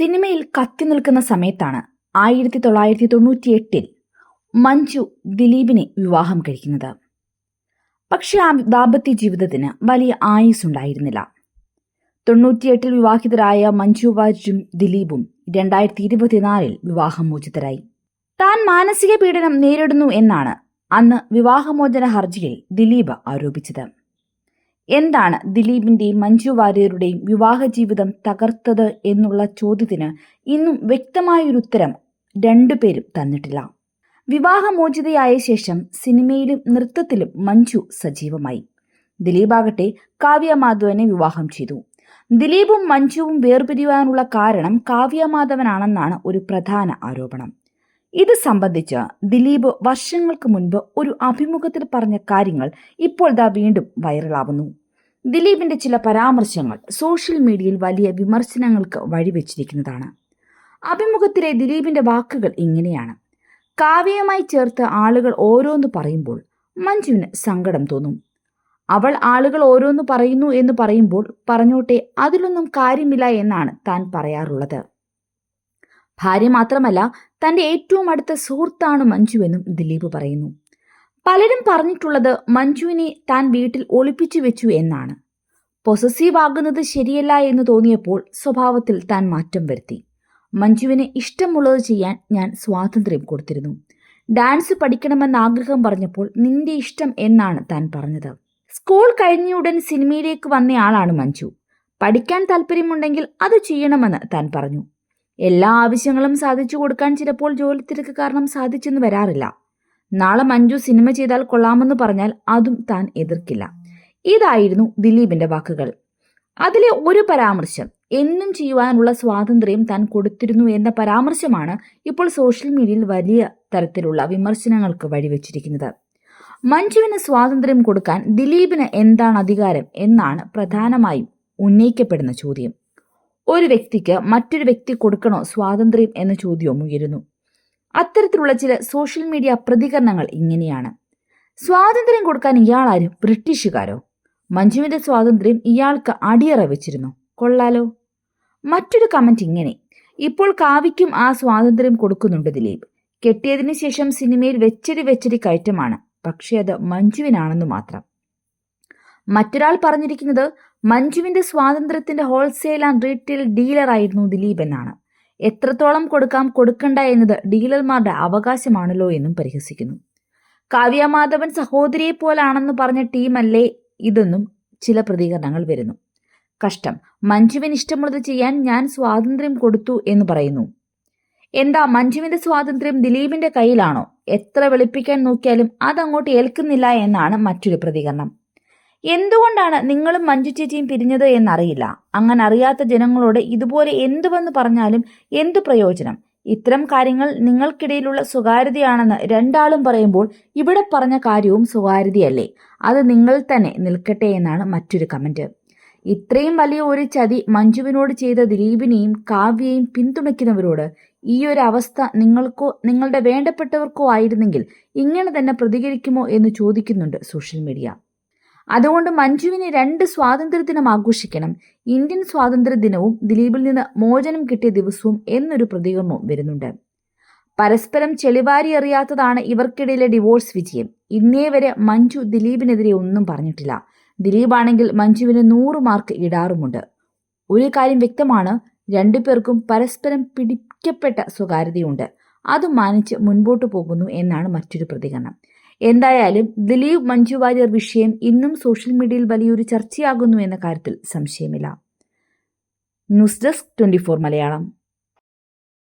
സിനിമയിൽ കത്തി നിൽക്കുന്ന സമയത്താണ് ആയിരത്തി തൊള്ളായിരത്തി തൊണ്ണൂറ്റി എട്ടിൽ മഞ്ജു ദിലീപിനെ വിവാഹം കഴിക്കുന്നത്. പക്ഷെ ആ ദാമ്പത്യ ജീവിതത്തിന് വലിയ ആയുസ് ഉണ്ടായിരുന്നില്ല തൊണ്ണൂറ്റിയെട്ടിൽ വിവാഹിതരായ മഞ്ജു വാര്യരും ദിലീപും രണ്ടായിരത്തി ഇരുപത്തിനാലിൽ വിവാഹമോചിതരായി. താൻ മാനസിക പീഡനം നേരിടുന്നു എന്നാണ് അന്ന് വിവാഹമോചന ഹർജിയിൽ ദിലീപ് ആരോപിച്ചത്. എന്താണ് ദിലീപിന്റെയും മഞ്ജു വാര്യരുടെയും വിവാഹ ജീവിതം തകർത്തത് എന്നുള്ള ചോദ്യത്തിന് ഇന്നും വ്യക്തമായൊരു ഉത്തരം രണ്ടുപേരും തന്നിട്ടില്ല. വിവാഹമോചിതയായ ശേഷം സിനിമയിലും നൃത്തത്തിലും മഞ്ജു സജീവമായി. ദിലീപാകട്ടെ കാവ്യ മാധവനെ വിവാഹം ചെയ്തു. ദിലീപും മഞ്ജുവും വേർപിരിയാനുള്ള കാരണം കാവ്യ മാധവനാണെന്നാണ് ഒരു പ്രധാന ആരോപണം. ഇത് സംബന്ധിച്ച് ദിലീപ് വർഷങ്ങൾക്ക് മുൻപ് ഒരു അഭിമുഖത്തിൽ പറഞ്ഞ കാര്യങ്ങൾ ഇപ്പോൾ ദാ വീണ്ടും വൈറലാവുന്നു. ദിലീപിന്റെ ചില പരാമർശങ്ങൾ സോഷ്യൽ മീഡിയയിൽ വലിയ വിമർശനങ്ങൾക്ക് വഴിവെച്ചിരിക്കുന്നതാണ്. അഭിമുഖത്തിലെ ദിലീപിന്റെ വാക്കുകൾ ഇങ്ങനെയാണ്. കാവ്യയുമായി ചേർത്ത് ആളുകൾ ഓരോന്ന് പറയുമ്പോൾ മഞ്ജുവിന് സങ്കടം തോന്നും. അവൾ ആളുകൾ ഓരോന്ന് പറയുന്നു എന്ന് പറയുമ്പോൾ പറഞ്ഞോട്ടെ അതിലൊന്നും കാര്യമില്ല എന്നാണ് താൻ പറയാറുള്ളത്. ഭാര്യ മാത്രമല്ല തന്റെ ഏറ്റവും അടുത്ത സുഹൃത്താണ് മഞ്ജുവെന്നും ദിലീപ് പറയുന്നു. പലരും പറഞ്ഞിട്ടുള്ളത് മഞ്ജുവിനെ താൻ വീട്ടിൽ ഒളിപ്പിച്ചു വെച്ചു എന്നാണ്. പൊസസീവ് ആകുന്നത് ശരിയല്ല എന്ന് തോന്നിയപ്പോൾ സ്വഭാവത്തിൽ താൻ മാറ്റം വരുത്തി. മഞ്ജുവിനെ ഇഷ്ടമുള്ളത് ചെയ്യാൻ ഞാൻ സ്വാതന്ത്ര്യം കൊടുത്തിരുന്നു. ഡാൻസ് പഠിക്കണമെന്ന ആഗ്രഹം പറഞ്ഞപ്പോൾ നിന്റെ ഇഷ്ടം എന്നാണ് താൻ പറഞ്ഞത്. സ്കൂൾ കഴിഞ്ഞയുടൻ സിനിമയിലേക്ക് വന്നയാളാണ് മഞ്ജു. പഠിക്കാൻ താല്പര്യമുണ്ടെങ്കിൽ അത് ചെയ്യണമെന്ന് താൻ പറഞ്ഞു. എല്ലാ ആവശ്യങ്ങളും സാധിച്ചു കൊടുക്കാൻ ചിലപ്പോൾ ജോലി തിരക്ക് കാരണം സാധിച്ചെന്ന് വരാറില്ല. നാളെ മഞ്ജു സിനിമ ചെയ്താൽ കൊള്ളാമെന്ന് പറഞ്ഞാൽ അതും താൻ എതിർക്കില്ല. ഇതായിരുന്നു ദിലീപിന്റെ വാക്കുകൾ. അതിലെ ഒരു പരാമർശം എന്നും ചെയ്യുവാനുള്ള സ്വാതന്ത്ര്യം താൻ കൊടുത്തിരുന്നു എന്ന പരാമർശമാണ് ഇപ്പോൾ സോഷ്യൽ മീഡിയയിൽ വലിയ തരത്തിലുള്ള വിമർശനങ്ങൾക്ക് വഴിവെച്ചിരിക്കുന്നത്. മഞ്ജുവിന് സ്വാതന്ത്ര്യം കൊടുക്കാൻ ദിലീപിന് എന്താണ് അധികാരം എന്നാണ് പ്രധാനമായും ഉന്നയിക്കപ്പെടുന്ന ചോദ്യം. ഒരു വ്യക്തിക്ക് മറ്റൊരു വ്യക്തി കൊടുക്കണോ സ്വാതന്ത്ര്യം എന്ന ചോദ്യവും ഉയരുന്നു. അത്തരത്തിലുള്ള ചില സോഷ്യൽ മീഡിയ പ്രതികരണങ്ങൾ ഇങ്ങനെയാണ്. സ്വാതന്ത്ര്യം കൊടുക്കാൻ ഇയാളാരും ബ്രിട്ടീഷുകാരോ? മഞ്ജുവിന്റെ സ്വാതന്ത്ര്യം ഇയാൾക്ക് അടിയറ വെച്ചിരുന്നു. കൊള്ളാലോ. മറ്റൊരു കമന്റ് ഇങ്ങനെ. ഇപ്പോൾ കാവിക്കും ആ സ്വാതന്ത്ര്യം കൊടുക്കുന്നുണ്ട് ദിലീപ്. കെട്ടിയതിനു ശേഷം സിനിമയിൽ വെച്ചടി വെച്ചടി കയറ്റമാണ്. പക്ഷെ അത് മഞ്ജുവിനാണെന്ന് മാത്രം. മറ്റൊരാൾ പറഞ്ഞിരിക്കുന്നത് മഞ്ജുവിന്റെ സ്വാതന്ത്ര്യത്തിന്റെ ഹോൾസെയിൽ ആൻഡ് റീറ്റെയിൽ ഡീലറായിരുന്നു ദിലീപ് എന്നാണ്. എത്രത്തോളം കൊടുക്കാം കൊടുക്കണ്ട എന്നത് ഡീലർമാരുടെ അവകാശമാണല്ലോ എന്നും പരിഹസിക്കുന്നു. കാവ്യ മാധവൻ സഹോദരിയെ പോലാണെന്ന് പറഞ്ഞ ടീമല്ലേ ഇതെന്നും ചില പ്രതികരണങ്ങൾ വരുന്നു. കഷ്ടം. മഞ്ജുവിന് ഇഷ്ടമുള്ളത് ചെയ്യാൻ ഞാൻ സ്വാതന്ത്ര്യം കൊടുത്തു എന്ന് പറയുന്നു. എന്താ മഞ്ജുവിന്റെ സ്വാതന്ത്ര്യം ദിലീപിന്റെ കയ്യിലാണോ? എത്ര വെളുപ്പിക്കാൻ നോക്കിയാലും അതങ്ങോട്ട് ഏൽക്കുന്നില്ല എന്നാണ് മറ്റൊരു പ്രതികരണം. എന്തുകൊണ്ടാണ് നിങ്ങളും മഞ്ജു ചേച്ചിയും പിരിഞ്ഞത് എന്നറിയില്ല. അങ്ങനെ അറിയാത്ത ജനങ്ങളോട് ഇതുപോലെ എന്തുവെന്ന് പറഞ്ഞാലും എന്തു പ്രയോജനം? ഇത്തരം കാര്യങ്ങൾ നിങ്ങൾക്കിടയിലുള്ള സ്വകാര്യതയാണെന്ന് രണ്ടാളും പറയുമ്പോൾ ഇവിടെ പറഞ്ഞ കാര്യവും സ്വകാര്യതയല്ലേ? അത് നിങ്ങൾ തന്നെ നിൽക്കട്ടെ എന്നാണ് മറ്റൊരു കമന്റ്. ഇത്രയും വലിയ ഒരു ചതി മഞ്ജുവിനോട് ചെയ്ത ദിലീപിനെയും കാവ്യയും പിന്തുണയ്ക്കുന്നവരോട് ഈ ഒരു അവസ്ഥ നിങ്ങൾക്കോ നിങ്ങളുടെ വേണ്ടപ്പെട്ടവർക്കോ ആയിരുന്നെങ്കിൽ ഇങ്ങനെ തന്നെ പ്രതികരിക്കുമോ എന്ന് ചോദിക്കുന്നുണ്ട് സോഷ്യൽ മീഡിയ. അതുകൊണ്ട് മഞ്ജുവിനെ രണ്ട് സ്വാതന്ത്ര്യ ദിനം ആഘോഷിക്കണം. ഇന്ത്യൻ സ്വാതന്ത്ര്യ ദിനവും ദിലീപിൽ നിന്ന് മോചനം കിട്ടിയ ദിവസവും എന്നൊരു പ്രതികരണവും വരുന്നുണ്ട്. പരസ്പരം ചെളിവാരി അറിയാത്തതാണ് ഇവർക്കിടയിലെ ഡിവോഴ്സ് വിജയം. ഇന്നേ വരെ മഞ്ജു ദിലീപിനെതിരെ ഒന്നും പറഞ്ഞിട്ടില്ല. ദിലീപാണെങ്കിൽ മഞ്ജുവിന് നൂറ് മാർക്ക് ഇടാറുമുണ്ട്. ഒരു കാര്യം വ്യക്തമാണ് രണ്ടുപേർക്കും പരസ്പരം പിടിക്കപ്പെട്ട സ്വകാര്യതയുണ്ട്. അത് മാനിച്ച് മുൻപോട്ട് പോകുന്നു എന്നാണ് മറ്റൊരു പ്രതികരണം. എന്തായാലും ദിലീപ് മഞ്ജു വാര്യർ വിഷയം ഇന്നും സോഷ്യൽ മീഡിയയിൽ വലിയൊരു ചർച്ചയാകുന്നു എന്ന കാര്യത്തിൽ സംശയമില്ല. News desk twenty Malayalam.